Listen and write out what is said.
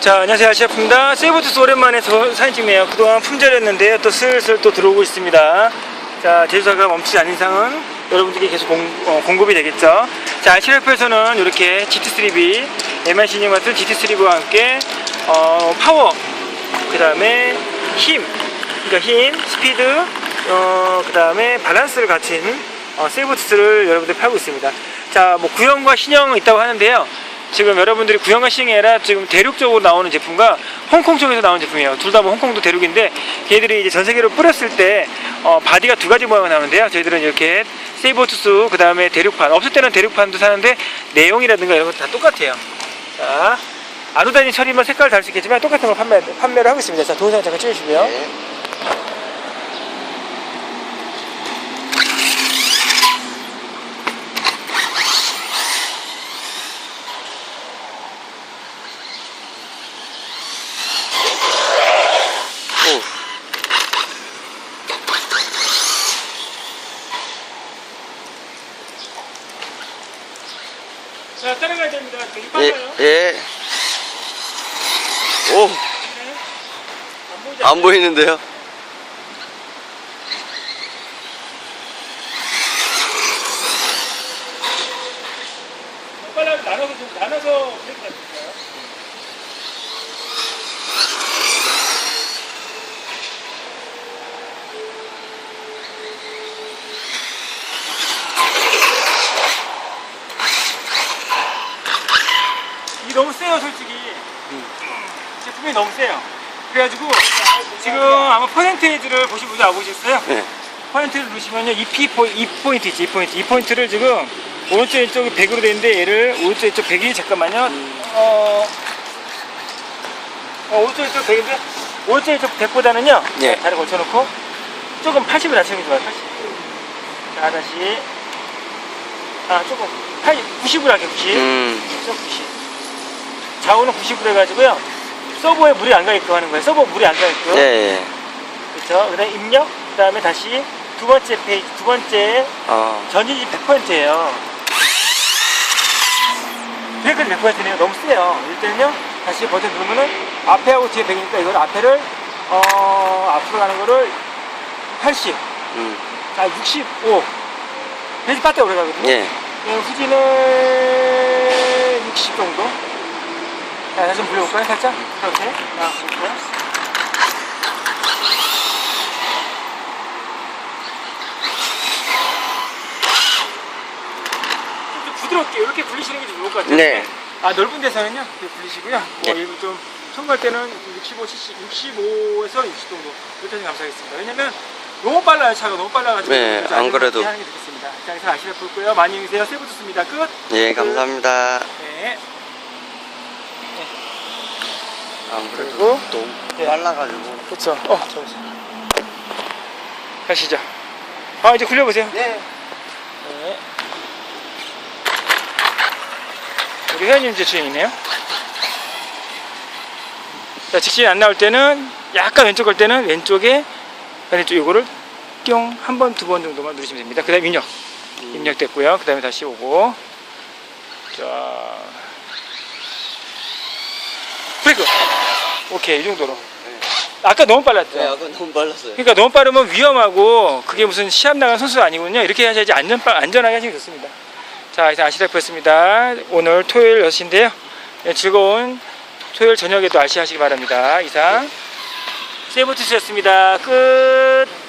자, 안녕하세요. 아시아프입니다. 세이버투스 오랜만에 저 사진 찍네요. 그동안 품절이었는데요. 또 슬슬 또 들어오고 있습니다. 자, 제조사가 멈추지 않는 이상은 여러분들께 계속 공, 어, 공급이 되겠죠. 자, 아시아프에서는 이렇게 GT3B, MIC님 같은 GT3B와 함께 어, 파워, 그 다음에 힘, 그러니까 힘, 스피드, 어, 그 다음에 밸런스를 갖춘 어, 세이버투스를 여러분들 팔고 있습니다. 자, 뭐 구형과 신형은 있다고 하는데요. 지금 여러분들이 구형과 신형이 아니라 지금 대륙 쪽으로 나오는 제품과 홍콩 쪽에서 나오는 제품이에요. 둘 다 뭐 홍콩도 대륙인데 걔들이 이제 전 세계로 뿌렸을 때 어, 바디가 두 가지 모양이 나오는데요. 저희들은 이렇게 세이버투스 그 다음에 대륙판 없을 때는 대륙판도 사는데 내용이라든가 이런 거다 똑같아요. 자, 아누다니 처리만 색깔 다를 수 있겠지만 똑같은 걸 판매, 판매를 하고 있습니다. 자, 동영상 잠깐 찍으시고요. 네. 자, 따라가야 됩니다. 되게 예. 예. 오, 안 보이지 안 보이는데요? 빨리 나눠서 좀 나눠서 브레이크 잡을까요? 이게 너무 세요 솔직히 제품이 너무 세요 그래가지고 지금 아마 퍼센테이지를 보시 보지 않으셨어요? 네. 포인트를 누르시면요, 이 P 포, 이 포인트 있지, 이 포인트. 이 포인트를 지금 오른쪽 왼쪽이 100으로 돼 있는데 얘를 오른쪽 왼쪽 100이 잠깐만요. 어, 어, 오른쪽 왼쪽 100인데 오른쪽 왼쪽 100보다는요. 예. 다리 걸쳐놓고 조금 80을 낮추는 게 좋아요. 80. 자, 다시. 아, 조금 80, 90으로 할게요, 90. 음, 좀 90. 좌우는 90으로 해가지고요. 서버에 물이 안 가게끔 하는 거예요. 서버 물이 안 가게끔. 예, 예. 그렇죠. 그다음에 입력, 그다음에 다시 두 번째 페이지, 두 번째 아, 전진이 100%예요. 브레이크는 100%네요. 너무 세요. 일단은요, 다시 버튼 누르면은 앞에하고 뒤에 100이니까 이걸 앞에를 어 앞으로 가는 거를 80, 음, 자 65. 베이지 빠때 오래 가거든요. 예. 네, 후지는 60 정도. 자, 다시 좀 불려볼까요? 살짝? 이렇게. 자, 볼게요. 좀 부드럽게 이렇게 불리시는 게 좀 좋을 것 같아요. 네. 아, 넓은 데서는요, 이렇게 불리시고요. 뭐, 네. 이거 좀, 손갈 때는 65, 70, 65에서 60 정도. 이렇게 하시면 감사하겠습니다. 왜냐면, 너무 빨라요, 차가. 너무 빨라가지고. 네, 안 그래도. 하는 게 좋겠습니다. 자, 이상 아시라 볼고요. 많이 응세요. 세부 좋습니다. 끝. 예, 감사합니다. 네. 안 그리고? 너무 예. 빨라가지고. 그렇죠. 어, 잠시만. 가시죠. 아, 이제 굴려보세요. 네. 네. 우리 회원님 이제 주인이네요. 자, 직진이 안 나올 때는 약간 왼쪽 갈 때는 왼쪽에 왼쪽 요거를 뿅 한 번 두 번 정도만 누르시면 됩니다. 그 다음 입력 입력됐고요. 그 다음에 다시 오고 자 브레이크 오케이 이 정도로 아까 너무 빨랐죠. 네, 아까 너무 빨랐어요. 그러니까 너무 빠르면 위험하고 그게 무슨 시합 나간 선수 아니군요. 이렇게 하셔야지 안전 안전하게 하시면 좋습니다. 자, 이상 아시다프였습니다. 오늘 토요일 6시인데요. 즐거운 토요일 저녁에도 아시 하시기 바랍니다. 이상 세이버투스였습니다. 끝.